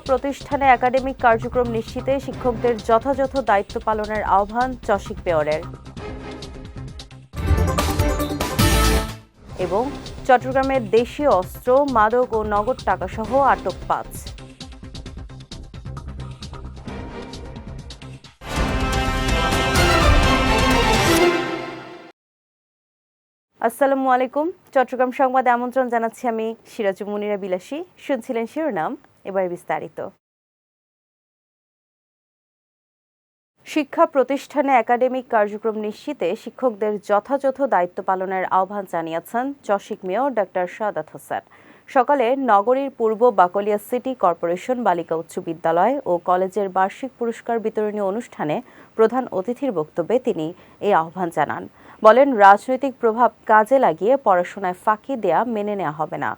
শিক্ষা প্রতিষ্ঠানে একাডেমিক কার্যক্রম নিশ্চিতে শিক্ষকদের যথাযথ দায়িত্ব পালনের আহ্বান চসিক পেয়রের। এবং চট্টগ্রামের দেশীয় অস্ত্র, মাদক ও নগদ টাকাসহ আটক পাঁচ। আসসালামু আলাইকুম। চট্টগ্রাম সংবাদে আমন্ত্রণ জানাচ্ছি আমি সিরাজু মুনিরা বিলাসী। শুনছিলেন শিরোনাম। এবার বিস্তারিত। শিক্ষা প্রতিষ্ঠানে একাডেমিক কার্যক্রম নিশ্চিতে শিক্ষকদের যথাযথ দায়িত্ব পালনের আহ্বান জানিয়েছেন চসিক মেয়র ডাক্তার সাদাত হোসেন। সকালে নগরীর পূর্ব বাকলিয়া সিটি কর্পোরেশন বালিকা উচ্চ বিদ্যালয় ও কলেজের বার্ষিক পুরস্কার বিতরণী অনুষ্ঠানে প্রধান অতিথির বক্তব্যে তিনি এই আহ্বান জানান। বলেন, রাজনৈতিক প্রভাব কাজে লাগিয়ে পড়াশোনায় ফাঁকি দেয়া মেনে নেওয়া হবে না।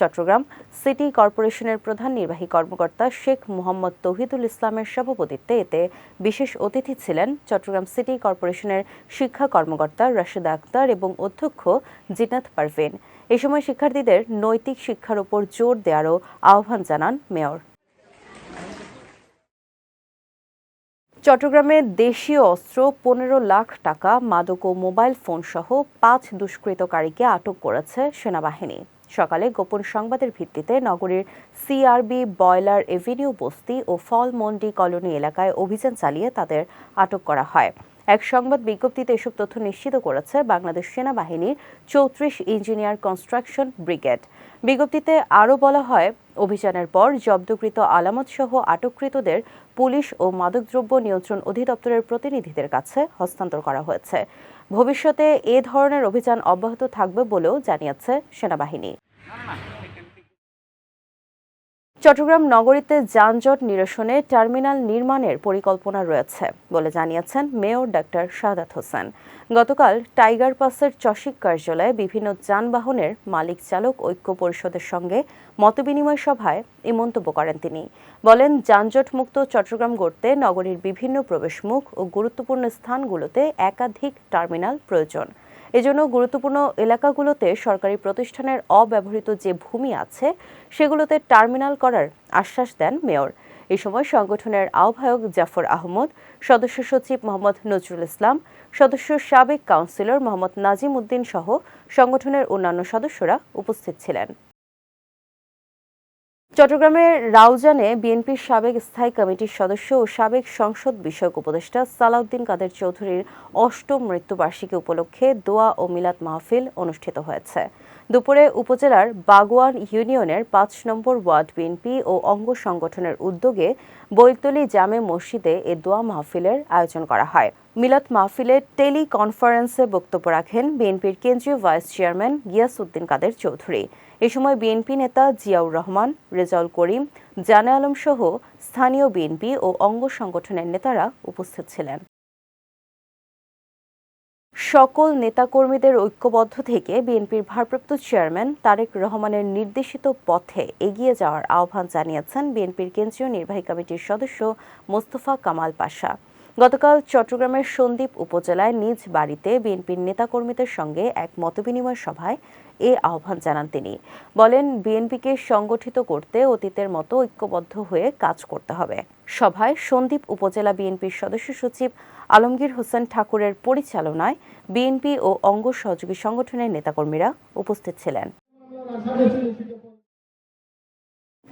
চট্টগ্রাম সিটি কর্পোরেশনের প্রধান নির্বাহী কর্মকর্তা শেখ মোহাম্মদ তৌহিদুল ইসলামের সভাপতিত্বে এতে বিশেষ অতিথি ছিলেন চট্টগ্রাম সিটি কর্পোরেশনের শিক্ষা কর্মকর্তা রাশেদা আক্তার এবং অধ্যক্ষ জিনাত পারভিন। এ সময় শিক্ষার্থীদের নৈতিক শিক্ষার উপর জোর দেওয়ারও আহ্বান জানান মেয়র। চট্টগ্রামে দেশীয় অস্ত্র পনেরো লাখ টাকা, মাদক ও মোবাইল ফোন সহ পাঁচ দুষ্কৃতকারীকে আটক করেছে সেনাবাহিনী। সকালে গোপন সংবাদের ভিত্তিতে নগরীর সিআরবি বয়লার এভিনিউ বস্তি ও ফলমন্ডি কলোনি এলাকায় অভিযান চালিয়ে তাদের আটক করা হয়। এক সংবাদ বিজ্ঞপ্তিতে এসব তথ্য নিশ্চিত করেছে বাংলাদেশ সেনাবাহিনীর চৌত্রিশ ইঞ্জিনিয়ার কনস্ট্রাকশন ব্রিগেড। বিজ্ঞপ্তিতে আরও বলা হয়, অভিযানের পর জব্দকৃত আলামত সহ আটককৃতদের পুলিশ ও মাদকদ্রব্য নিয়ন্ত্রণ অধিদপ্তরের প্রতিনিধিদের কাছে হস্তান্তর করা হয়েছে। ভবিষ্যতে এ ধরনের অভিযান অব্যাহত থাকবে বলেও জানিয়েছে সেনাবাহিনী। চট্টগ্রাম নগরীতে যানজট নিরসনে টার্মিনাল নির্মাণের পরিকল্পনা রয়েছে বলে জানিয়েছেন মেয়র ডাক্তার সাদাত হোসেন। গতকাল টাইগার পাসের চসিক কার্যালয়ে বিভিন্ন যানবাহনের মালিক চালক ঐক্য পরিষদের সঙ্গে মতবিনিময় সভায় এই মন্তব্য করেন তিনি। বলেন যানজট মুক্ত চট্টগ্রাম গড়তে নগরীর বিভিন্ন প্রবেশমুখ ও গুরুত্বপূর্ণ স্থানগুলোতে একাধিক টার্মিনাল প্রয়োজন। এজন্য গুরুত্বপূর্ণ এলাকাগুলোতে সরকারি প্রতিষ্ঠানের অব্যবহৃত যে ভূমি আছে, সেগুলোতে টার্মিনাল করার আশ্বাস দেন মেয়র। এই সময় সংগঠনের আহ্বায়ক জাফর আহমদ, সদস্য সচিব মোহাম্মদ নজরুল ইসলাম, সদস্য সাবেক কাউন্সিলর মোহাম্মদ নাজিম উদ্দিন সহ সংগঠনের অন্যান্য সদস্যরা উপস্থিত ছিলেন। চট্টগ্রামের রাউজানে বিএনপির সাবেক স্থায়ী কমিটির সদস্য ও সাবেক সংসদ বিষয়ক উপদেষ্টা সালাউদ্দিন কাদের চৌধুরীর অষ্টম মৃত্যুবার্ষিকী উপলক্ষে দোয়া ও মিলাদ মাহফিল অনুষ্ঠিত হয়েছে। দুপুরে উপজেলার বাগোয়ান ইউনিয়নের পাঁচ নম্বর ওয়ার্ড বিএনপি ও অঙ্গ সংগঠনের উদ্যোগে বৈতলি জামে মসজিদে এ দোয়া মাহফিলের আয়োজন করা হয়। মিলাদ মাহফিলে টেলি কনফারেন্সে বক্তব্য রাখেন বিএনপির কেন্দ্রীয় ভাইস চেয়ারম্যান গিয়াসউদ্দিন কাদের চৌধুরী। এ সময় বিএনপি নেতা জিয়াউর রহমান, রেজাউল করিম, জানে আলম সহ স্থানীয় বিএনপি ও অঙ্গ সংগঠনের নেতারা উপস্থিত ছিলেন। সকল নেতাকর্মীদের ঐক্যবদ্ধ থেকে বিএনপির ভারপ্রাপ্ত চেয়ারম্যান তারেক রহমানের নির্দেশিত পথে এগিয়ে যাওয়ার আহ্বান জানিয়েছেন বিএনপির কেন্দ্রীয় নির্বাহী কমিটির সদস্য মোস্তফা কামাল পাশা। গতকাল চট্টগ্রামের সন্দ্বীপ উপজেলায় নিজ বাড়িতে বিএনপির নেতাকর্মীদের সঙ্গে এক মতবিনিময় সভায় এ আহ্বান জানান তিনি। বলেন, বিএনপিকে সংগঠিত করতে অতীতের মতো ঐক্যবদ্ধ হয়ে কাজ করতে হবে। সভায় সন্দ্বীপ উপজেলা বিএনপির সদস্য সচিব আলমগীর হোসেন ঠাকুরের পরিচালনায় বিএনপি ও অঙ্গ সহযোগী সংগঠনের নেতাকর্মীরা উপস্থিত ছিলেন।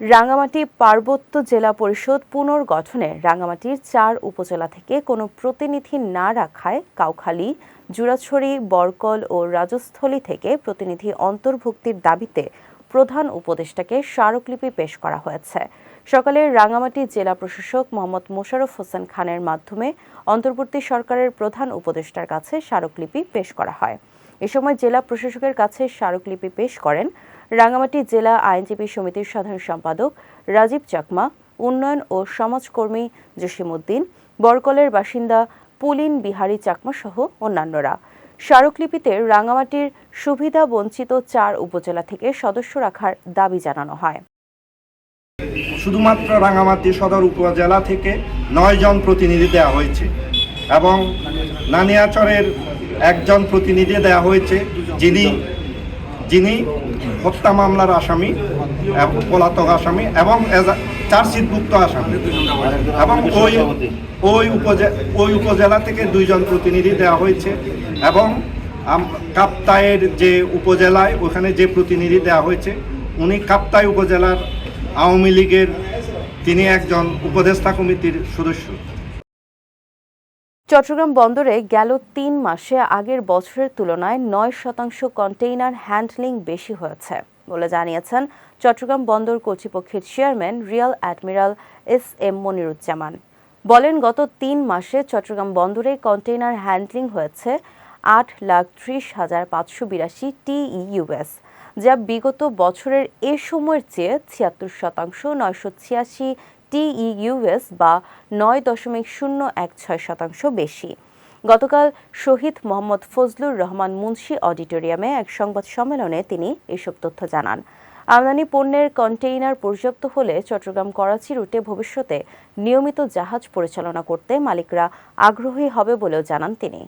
রাঙ্গামাটি পার্বত্য জেলা পরিষদ পুনর্গঠনে রাঙ্গামাটির চার উপজেলা থেকে কোনো প্রতিনিধি না রাখায় কাউখালী জুরাছড়ি বরকল ও রাজস্থলী থেকে প্রতিনিধি অন্তর্ভুক্তির দাবিতে প্রধান উপদেষ্টাকে স্মারকলিপি পেশ করা হয়েছে। সকালে রাঙ্গামাটি জেলা প্রশাসক মোহাম্মদ মোশাররফ হোসেন খানের মাধ্যমে অন্তর্বর্তী সরকারের প্রধান উপদেষ্টার কাছে স্মারকলিপি পেশ করা হয়। এ সময় জেলা প্রশাসকের কাছে স্মারকলিপি পেশ করেন রাঙ্গামাটি জেলা আইনজীবী সমিতির সাধারণ সম্পাদক রাজীব চাকমা, উন্নয়ন ও সমাজকর্মী জসিমউদ্দিন, বরকলের বাসিন্দা পুলিন বিহারী চাকমা সহ অন্যান্যরা। স্মারকলিপিতে রাঙ্গামাটির সুবিধা বঞ্চিত চার উপজেলা থেকে সদস্য রাখার দাবি জানানো হয়। শুধুমাত্র রাঙামাটি সদর উপজেলা থেকে নয় জন প্রতিনিধি দেওয়া হয়েছে এবং নানিয়াচরের একজন প্রতিনিধি দেওয়া হয়েছে যিনি যিনি হত্যা মামলার আসামি পলাতক আসামি এবং চার্জশিটভুক্ত আসামি। এবং ওই ওই উপজে, ওই উপজেলা থেকে দুইজন প্রতিনিধি দেওয়া হয়েছে এবং কাপ্তায়ের যে উপজেলায় ওখানে যে প্রতিনিধি দেওয়া হয়েছে, উনি কাপ্তাই উপজেলার আওয়ামী লীগের তিনি একজন উপদেষ্টা কমিটির সদস্য। চট্টগ্রাম বন্দরে গেল তিন মাসে আগের বছরের তুলনায় নয় শতাংশ কন্টেইনার হ্যান্ডলিং বেশি হয়েছে বলে জানিয়েছেন চট্টগ্রাম বন্দর কর্তৃপক্ষের chairman rear admiral S M Moniruzzaman. বলেন, গত তিন মাসে চট্টগ্রাম বন্দরে কন্টেইনার হ্যান্ডলিং হয়েছে আট লাখ ত্রিশ হাজার পাঁচশো বিরাশি টিইউএস যা বিগত বছরের এ সময়ের চেয়ে ছিয়াত্তর শতাংশ নয়শো ছিয়াশি টিইউএস বা নয় দশমিক শূন্য এক ছয় শতাংশ বেশি। গতকাল শহীদ মোহাম্মদ ফজলুর রহমান মুন্সি অডিটোরিয়ামে এক সংবাদ সম্মেলনে তিনি এসব তথ্য জানান। আমদানি পণ্যের কন্টেইনার পর্যাপ্ত হলে চট্টগ্রাম করাচি রুটে ভবিষ্যতে নিয়মিত জাহাজ পরিচালনা করতে মালিকরা আগ্রহী হবে বলেও জানান তিনি।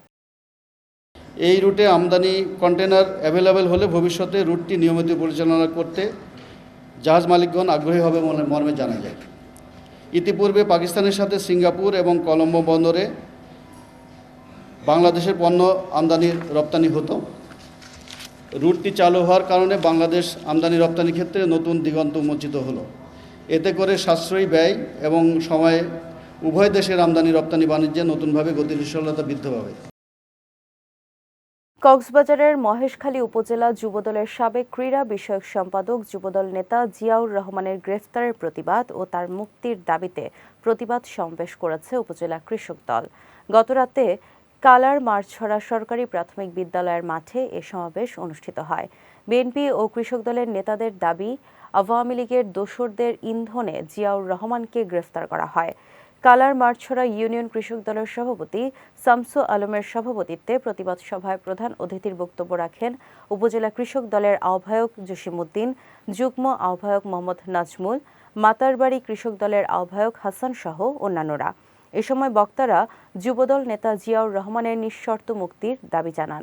এই রুটে আমদানি কন্টেনার অ্যাভেলেবেল হলে ভবিষ্যতে রুটটি নিয়মিত পরিচালনা করতে জাহাজ মালিকগণ আগ্রহী হবে মর্মে জানা যায়। ইতিপূর্বে পাকিস্তানের সাথে সিঙ্গাপুর এবং কলম্বো বন্দরে বাংলাদেশের পণ্য আমদানি রপ্তানি হতো। রুটটি চালু হওয়ার কারণে বাংলাদেশ আমদানি রপ্তানি ক্ষেত্রে নতুন দিগন্ত উন্মোচিত হলো। এতে করে সাশ্রয়ী ব্যয় এবং সময়ে উভয় দেশের আমদানি রপ্তানি বাণিজ্যে নতুনভাবে গতিশীলতা বৃদ্ধি পাবে। কক্সবাজারের মহেশখালী উপজেলা যুবদলের সাবেক ক্রীড়া বিষয়ক সম্পাদক যুবদল নেতা জিয়াউর রহমানের গ্রেফতারের প্রতিবাদ ও তার মুক্তির দাবিতে প্রতিবাদ সমাবেশ করেছে উপজেলা কৃষক দল। গতরাতে কালার মারছড়া সরকারি প্রাথমিক বিদ্যালয়ের মাঠে এ সমাবেশ অনুষ্ঠিত হয়। বিএনপি ও কৃষক দলের নেতাদের দাবি, আওয়ামী লীগের দোসরদের ইন্ধনে জিয়াউর রহমানকে গ্রেফতার করা হয়। কালার মারছড়া ইউনিয়ন কৃষক দলের সভাপতি শামসু আলমের সভাপতিত্বে প্রতিবাদ সভায় প্রধান অতিথির বক্তব্য রাখেন উপজেলা কৃষক দলের আহ্বায়ক জসিমউদ্দিন, যুগ্ম আহ্বায়ক মোহাম্মদ নাজমুল, মাতারবাড়ি কৃষক দলের আহ্বায়ক হাসান সহ অন্যান্যরা। এ সময় বক্তারা যুবদল নেতা জিয়াউর রহমানের নিঃশর্ত মুক্তির দাবি জানান।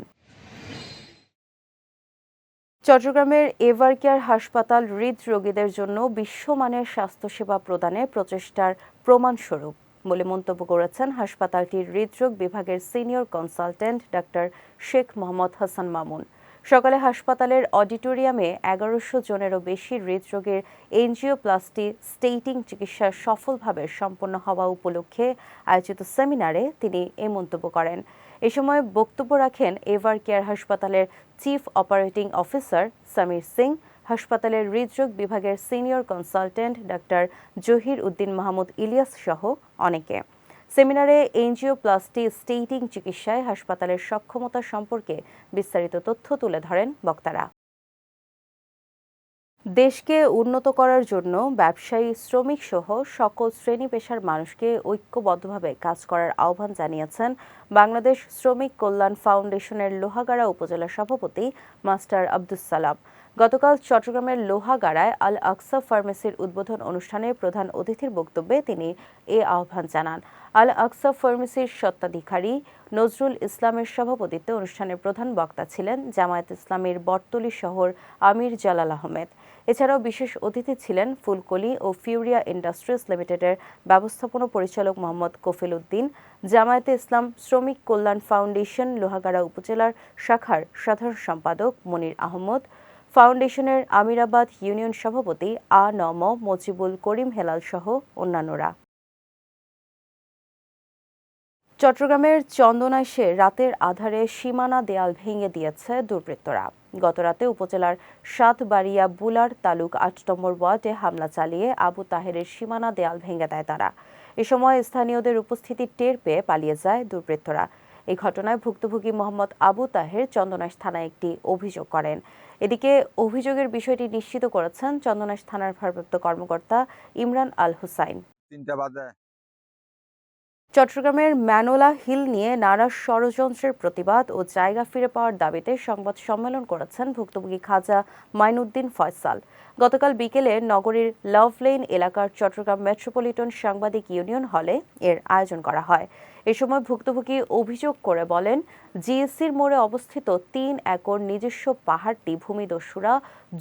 চট্টগ্রামের এভার কেয়ার হাসপাতাল হৃদরোগীদের জন্য বিশ্বমানের স্বাস্থ্যসেবা প্রদানে প্রচেষ্টার প্রমাণস্বরূপ বলে মন্তব্য করেছেন হাসপাতালটির হৃদরোগ বিভাগের senior consultant doctor Sheikh Mohammad Hasan Mamun. সকালে হাসপাতালের অডিটোরিয়ামে এগারোশো জনেরও বেশি হৃদরোগের এনজিওপ্লাস্টি স্টেটিং চিকিৎসা সফলভাবে সম্পন্ন হওয়া উপলক্ষে আয়োজিত সেমিনারে তিনি এ মন্তব্য করেন। এ সময় বক্তব্য রাখেন এভার কেয়ার হাসপাতালের chief operating officer Samir Singh, হাসপাতালের হৃদরোগ বিভাগের senior consultant doctor Zahir Uddin Mahmud Ilias সহ অনেকে। সেমিনারে এনজিওপ্লাস্টি স্টেটিং চিকিৎসায় হাসপাতালের সক্ষমতা সম্পর্কে বিস্তারিত তথ্য তুলে ধরেন বক্তারা। দেশকে উন্নত করার জন্য ব্যবসায়ী, শ্রমিক সহ সকল শ্রেণি পেশার মানুষকে ঐক্যবদ্ধভাবে কাজ করার আহ্বান জানিয়েছেন বাংলাদেশ শ্রমিক কল্যাণ ফাউন্ডেশনের লোহাগাড়া উপজেলা সভাপতি মাস্টার আব্দুস সালাম। গতকাল চট্টগ্রামের লোহাগাড়ায় আল আকসা ফার্মেসির উদ্বোধন অনুষ্ঠানে প্রধান অতিথির বক্তব্যে তিনি এ আহ্বান জানান। আল আকসা ফার্মেসির স্বত্বাধিকারী নজরুল ইসলামের সভাপতিত্বে অনুষ্ঠানের প্রধান বক্তা ছিলেন জামায়াত ইসলামীর বটতলী শহর আমির জালাল আহমেদ। এছাড়াও বিশেষ অতিথি ছিলেন ফুলকলি ও ফিউরিয়া ইন্ডাস্ট্রিজ লিমিটেডের ব্যবস্থাপনা পরিচালক মোহাম্মদ কফিল উদ্দিন, জামায়াতে ইসলাম শ্রমিক কল্যাণ ফাউন্ডেশন লোহাগাড়া উপজেলার শাখার সাধারণ সম্পাদক মনির আহমদ ফাউন্ডেশনের আমিরাবাদ ইউনিয়ন সভাপতি আ নম মজিবুল করিম হেলাল সহ অন্যান্যরা। চট্টগ্রামের চন্দনাইশে রাতের আধারে সীমানা দেয়াল ভেঙে দিয়েছে দুর্বৃত্তরা। গতরাতে উপজেলার সাতবাড়িয়া বুলার তালুক আট নম্বর ওয়ার্ডে হামলা চালিয়ে আবু তাহেরের সীমানা দেয়াল ভেঙে দেয় তারা। এ সময় স্থানীয়দের উপস্থিতি টের পেয়ে পালিয়ে যায় দুর্বৃত্তরা। এই ঘটনায় ভুক্তভোগী মোহাম্মদ আবু তাহের চন্দনাইশ থানায় একটি অভিযোগ করেন। এদিকে অভিযোগের বিষয়টি নিশ্চিত করেছেন চন্দনাশ থানার ভারপ্রাপ্ত কর্মকর্তা ইমরান আল হুসাইন। তিনটা বাজে। চট্টগ্রামের ম্যানোলা হিল নিয়ে নানা ষড়যন্ত্রের প্রতিবাদ ও জায়গা ফিরে পাওয়ার দাবিতে সংবাদ সম্মেলন করেছেন ভুক্তভোগী খাজা মাইনুদ্দিন ফয়সাল। গতকাল বিকেলে নগরীর লাভ লেন এলাকার চট্টগ্রাম মেট্রোপলিটন সাংবাদিক ইউনিয়ন হলে এর আয়োজন করা হয়। এ সময় ভুক্তভোগী অভিযোগ করে বলেন, জিএসসির মোড়ে অবস্থিত তিন একর নিজস্ব পাহাড়টি ভূমিদস্যুরা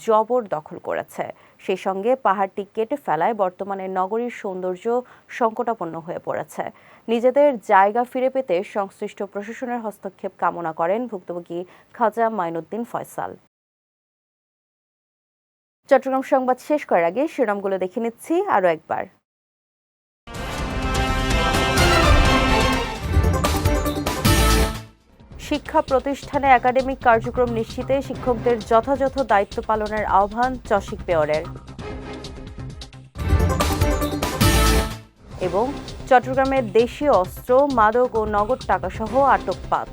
জবর দখল করেছে। সেই সঙ্গে পাহাড়টি কেটে ফেলায় বর্তমানে নগরীর সৌন্দর্য সংকটাপন্ন হয়ে পড়েছে। নিজেদের জায়গা ফিরে পেতে সংশ্লিষ্ট প্রশাসনের হস্তক্ষেপ কামনা করেন ভুক্তভোগী খাজা মাইনুদ্দিন ফয়সাল। চট্টগ্রাম সংবাদ শেষ করার আগে শিরোনামগুলো দেখে নিচ্ছি আরও একবার। শিক্ষা প্রতিষ্ঠানে একাডেমিক কার্যক্রম নিশ্চিতে শিক্ষকদের যথাযথ দায়িত্ব পালনের আহ্বান চসিক পেয়রের। এবং চট্টগ্রামের দেশীয় অস্ত্র, মাদক ও নগদ টাকাসহ আটক পাঁচ।